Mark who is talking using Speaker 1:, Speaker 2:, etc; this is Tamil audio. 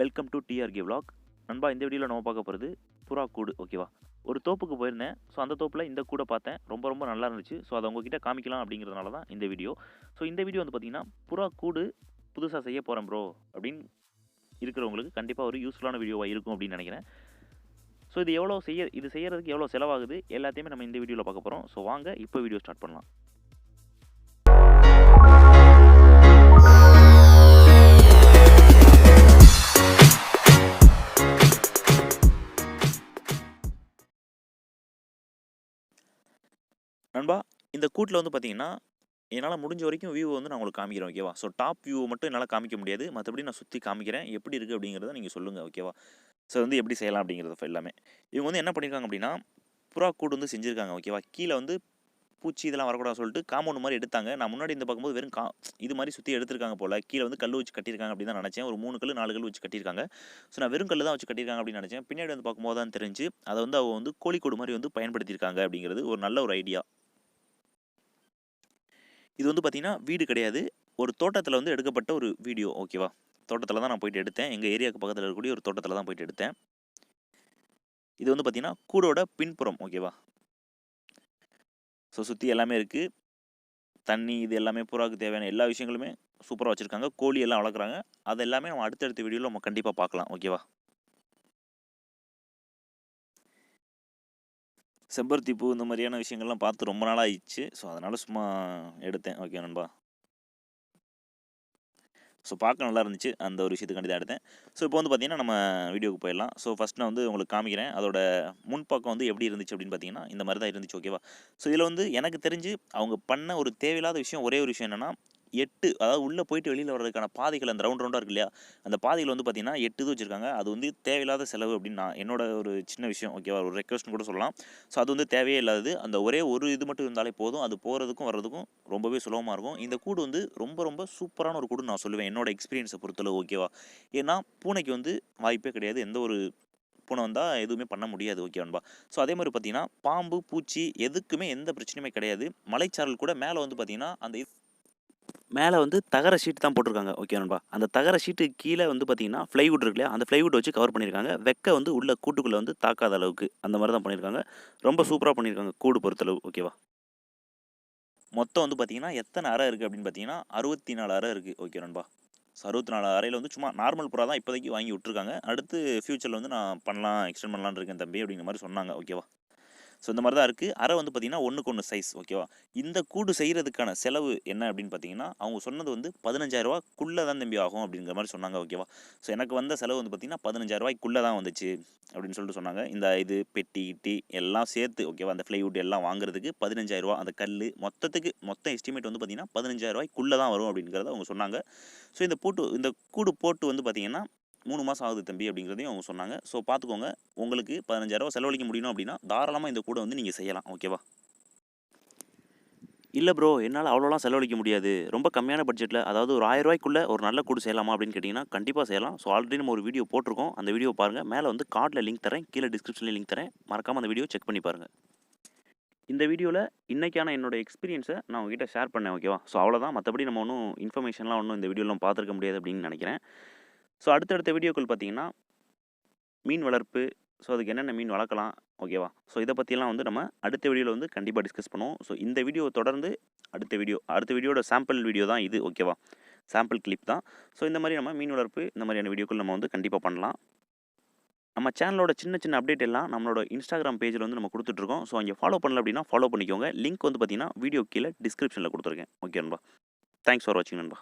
Speaker 1: வெல்கம் டு டிஆர்கே விளாக் நண்பா இந்த வீடியோவில் நம்ம பார்க்க போகிறது புறா கூடு ஓகேவா ஒரு தோப்புக்கு போயிருந்தேன். ஸோ அந்த தோப்பில் இந்த கூடை பார்த்தேன். ரொம்ப ரொம்ப நல்லா இருந்துச்சு. ஸோ அதை உங்ககிட்ட காமிக்கலாம் அப்படிங்கிறதுனால தான் இந்த வீடியோ ஸோ இந்த வீடியோ வந்து பார்த்திங்கன்னா புறா கூடு புதுசாக செய்ய போகிறேன் ப்ரோ அப்படின்னு இருக்கிறவங்களுக்கு கண்டிப்பாக ஒரு யூஸ்ஃபுல்லான வீடியோவாக இருக்கும் அப்படின்னு நினைக்கிறேன். ஸோ இது எவ்வளோ செய்ய இது செய்யறதுக்கு எவ்வளோ செலவாகுது? எல்லாத்தையுமே நம்ம இந்த வீடியோவில் பார்க்க போகிறோம் ஸோ வாங்க இப்போ வீடியோ ஸ்டார்ட் பண்ணலாம். நண்பா இந்த கூட்டில் வந்து பார்த்தீங்கன்னா என்னால் முடிஞ்ச வரைக்கும் வியூ வந்து நான் உங்களுக்கு காமிக்கிறேன் ஓகேவா ஸோ டாப் வியூவை மட்டும் என்னால் காமிக்க முடியாது. மற்றபடி நான் சுற்றி காமிக்கிறேன். எப்படி இருக்குது அப்படிங்கிறத நீங்கள் சொல்லுங்கள் ஓகேவா ஸோ வந்து எப்படி செய்யலாம் அப்படிங்கிறது எல்லாமே. இவங்க வந்து என்ன பண்ணியிருக்காங்க அப்படின்னா புறா கூடு வந்து செஞ்சுருக்காங்க ஓகேவா கீழே வந்து பூச்சி இதெல்லாம் வரக்கூடாது சொல்லிட்டு காம்பவுண்ட் மாதிரி எடுத்தாங்க. நான் முன்னாடி இந்த பார்க்கும்போது வெறும் கா இது மாதிரி சுற்றி எடுத்திருக்காங்க போல். கீழே வந்து கல் வச்சு கட்டியிருக்காங்க அப்படின்னு தான் நினச்சேன். ஒரு மூணு கல் நாலு கல் வச்சு கட்டியிருக்காங்க. ஸோ நான் வெறும் கல் தான் வச்சு கட்டியிருக்காங்க அப்படின்னு நினச்சேன். பின்னாடி வந்து பார்க்கும்போது தான் தெரிஞ்சு அதை வந்து அவங்க வந்து கோழிக்கூடு மாதிரி வந்து பயன்படுத்தியிருக்காங்க அப்படிங்கிறது ஒரு நல்ல ஒரு ஐடியா இது வந்து பார்த்தீங்கன்னா வீடு கிடையாது. ஒரு தோட்டத்தில் வந்து எடுக்கப்பட்ட ஒரு வீடியோ ஓகேவா தோட்டத்தில் தான் நான் போயிட்டு எடுத்தேன். எங்கள் ஏரியாவுக்கு பக்கத்தில் இருக்கக்கூடிய ஒரு தோட்டத்தில் தான் போயிட்டு எடுத்தேன். இது வந்து பார்த்தீங்கன்னா கூடோட பின்புறம் ஓகேவா ஸோ சுற்றி எல்லாமே இருக்குது தண்ணி இது எல்லாமே புறாவுக்கு தேவையான எல்லா விஷயங்களுமே சூப்பராக வச்சுருக்காங்க. கோழி எல்லாம் வளர்க்குறாங்க. அது எல்லாமே நம்ம அடுத்தடுத்த வீடியோவில் நம்ம கண்டிப்பாக பார்க்கலாம் ஓகேவா செம்பருத்தி பூ இந்த மாதிரியான விஷயங்கள்லாம் பார்த்து ரொம்ப நாள் ஆயிடுச்சு ஸோ அதனால் சும்மா எடுத்தேன். ஓகே நண்பா? ஸோ பார்க்க நல்லா இருந்துச்சு. அந்த ஒரு விஷயத்துக்காண்டி தான் எடுத்தேன். ஸோ இப்போ வந்து பார்த்தீங்கன்னா நம்ம வீடியோக்கு போயிடலாம். ஸோ ஃபஸ்ட் நான் வந்து உங்களுக்கு காமிக்கிறேன். அதோட முன்பக்கம் வந்து எப்படி இருந்துச்சு அப்படின்னு பார்த்தீங்கன்னா இந்த மாதிரி தான் இருந்துச்சு. ஓகேவா ஸோ இதில் வந்து எனக்கு தெரிஞ்சு அவங்க பண்ண ஒரு தேவையில்லாத விஷயம் ஒரே ஒரு விஷயம் என்னென்னா எட்டு அதாவது உள்ளே போயிட்டு வெளியில் வர்றதுக்கான பாதைகள் அந்த ரவுண்ட் ரவுண்டாக இருக்கு இல்லையா? அந்த பாதைகள் வந்து பார்த்தீங்கன்னா எட்டு இது வச்சுருக்காங்க. அது வந்து தேவையில்லாத செலவு அப்படின்னு நான் என்னோட ஒரு சின்ன விஷயம் ஓகேவா ஒரு ரெக்வஸ்ட்னு கூட சொல்லலாம். ஸோ அது வந்து தேவையே இல்லாதது. அந்த ஒரே ஒரு இது மட்டும் இருந்தாலே போதும். அது போகிறதுக்கும் வர்றதுக்கும் ரொம்பவே சுலபமாக இருக்கும். இந்த கூடு வந்து ரொம்ப ரொம்ப சூப்பரான ஒரு கூடுன்னு நான் சொல்லுவேன். என்னோட எக்ஸ்பீரியன்ஸை பொறுத்தளவு ஓகேவா ஏன்னா பூனைக்கு வந்து வாய்ப்பே கிடையாது. எந்த ஒரு பூனை வந்தால் எதுவுமே பண்ண முடியாது ஓகேவான்பா ஸோ அதே மாதிரி பார்த்தீங்கன்னா பாம்பு பூச்சி எதுக்குமே எந்த பிரச்சனையுமே கிடையாது. மலைச்சாரல் கூட மேலே வந்து பார்த்தீங்கன்னா அந்த மேலே வந்து தகர ஷீட் தான் போட்டிருக்காங்க. ஓகே நண்பா? அந்த தகர ஷீட்டு கீழே வந்து பார்த்தீங்கன்னா ஃப்ளைவுட் இருக்கு இல்லையா? அந்த ஃப்ளைவுட் வச்சு கவர் பண்ணியிருக்காங்க. வெக்க வந்து உள்ள கூட்டுக்குள்ளே வந்து தாக்காத அளவுக்கு அந்த மாதிரி தான் பண்ணியிருக்காங்க. ரொம்ப சூப்பராக பண்ணியிருக்காங்க கூடு பொறுத்தளவு ஓகேவா மொத்தம் வந்து பார்த்தீங்கன்னா எத்தனை அறை இருக்குது அப்படின்னு பார்த்தீங்கன்னா அறுபத்தி நாலு அறை இருக்குது ஓகே நண்பா? ஸோ அறுபத்தி நாலு அறையில் வந்து சும்மா நார்மல் புறா தான் இப்போதைக்கு வாங்கி விட்ருக்காங்க அடுத்து ஃப்யூச்சரில் வந்து நான் பண்ணலாம் எக்ஸ்டெண்ட் பண்ணலான் இருக்கேன் தம்பி அப்படிங்கிற மாதிரி சொன்னாங்க. ஓகேவா ஸோ இந்த மாதிரி தான் இருக்குது அரை வந்து பார்த்தீங்கன்னா ஒன்றுக்கு ஒன்று சைஸ் ஓகேவா இந்த கூடு செய்கிறதுக்கான செலவு என்ன அப்படின்னு பார்த்தீங்கன்னா அவங்க சொன்னது வந்து பதினஞ்சாயிரரூவாக்குள்ளே தான் தம்பி ஆகும் அப்படிங்கிற மாதிரி சொன்னாங்க ஓகேவா ஸோ எனக்கு வந்த செலவு வந்து பார்த்தீங்கன்னா பதினஞ்சாயிரரூவாய்க்குள்ளே தான் வந்துச்சு அப்படின்னு சொல்லிட்டு சொன்னாங்க. இந்த இது பெட்டி கிட்டி எல்லாம் சேர்த்து ஓகேவா அந்த ஃப்ளைவுட் எல்லாம் வாங்குறதுக்கு பதினஞ்சாயிரரூவா அந்த கல் மொத்தத்துக்கு மொத்த எஸ்டிமேட் வந்து பார்த்தீங்கன்னா பதினஞ்சாயிரரூவாய்க்குள்ளே தான் வரும் அப்படிங்கிறத அவங்க சொன்னாங்க. ஸோ இந்த போட்டு இந்த கூடு போட்டு வந்து பார்த்தீங்கன்னா மூணு மாதம் ஆகுது தம்பி அப்படிங்கிறதையும் அவங்க சொன்னாங்க. ஸோ பார்த்துக்கோங்க. உங்களுக்கு பதினஞ்சாயிரரூவா செலவழிக்க முடியணும் அப்படின்னா தாராளமாக இந்த கூடை வந்து நீங்கள் செய்யலாம். ஓகேவா இல்லை ப்ரோ என்னால் அவ்வளோலாம் செலவழிக்க முடியாது. ரொம்ப கம்மியான பட்ஜெட்டில் அதாவது ஒரு ஆயிரம் ரூபாய்க்குள்ளே ஒரு நல்ல கூடு செய்யலாமா அப்படின்னு கேட்டிங்கன்னா கண்டிப்பாக செய்யலாம். ஸோ ஆல்ரெடி நம்ம ஒரு வீடியோ போட்டிருக்கோம். அந்த வீடியோ பாருங்கள் மேலே வந்து கார்டில் லிங்க் தரேன். கீழே டிஸ்கிரிப்ஷனில் லிங்க் தரேன். மறக்காமல் அந்த வீடியோ செக் பண்ணி பாருங்கள் இந்த வீடியோவில் இன்றைக்கான என்னோட எக்ஸ்பீரியன்ஸை நான் உங்ககிட்ட ஷேர் பண்ணேன். ஓகேவா ஸோ அவ்வளோதான் மற்றபடி நம்ம ஒன்றும் இன்ஃபர்மேஷன்லாம் ஒன்றும் இந்த வீடியோலாம் பார்த்துருக்க முடியாது அப்படின்னு நினைக்கிறேன். ஸோ அடுத்தடுத்த வீடியோக்கள் பார்த்தீங்கன்னா மீன் வளர்ப்பு ஸோ அதுக்கு என்னென்ன மீன் வளர்க்கலாம் ஓகேவா ஸோ இதை பற்றியெல்லாம் வந்து நம்ம அடுத்த வீடியோவில் வந்து கண்டிப்பாக டிஸ்கஸ் பண்ணுவோம். ஸோ இந்த வீடியோ தொடர்ந்து அடுத்த வீடியோ அடுத்த வீடியோட சாம்பிள் வீடியோ தான் இது ஓகேவா சாம்பிள் கிளிப் தான். ஸோ இந்த மாதிரி நம்ம மீன் வளர்ப்பு இந்த மாதிரியான வீடியோக்கள் நம்ம வந்து கண்டிப்பாக பண்ணலாம். நம்ம சேனலோட சின்ன சின்ன அப்டேட் எல்லாம் நம்மளோட இன்ஸ்டாகிராம் பேஜில் வந்து நம்ம கொடுத்துட்ருக்கோம். ஸோ அங்கே ஃபாலோ பண்ணல அப்படின்னா ஃபாலோ பண்ணிக்கோங்க. லிங்க் வந்து பார்த்தீங்கன்னா வீடியோ கீழே டிஸ்கிரிப்ஷனில் கொடுத்துருக்கேன். ஓகே நண்பா? தேங்க்ஸ் ஃபார் வாட்சிங் நண்பா.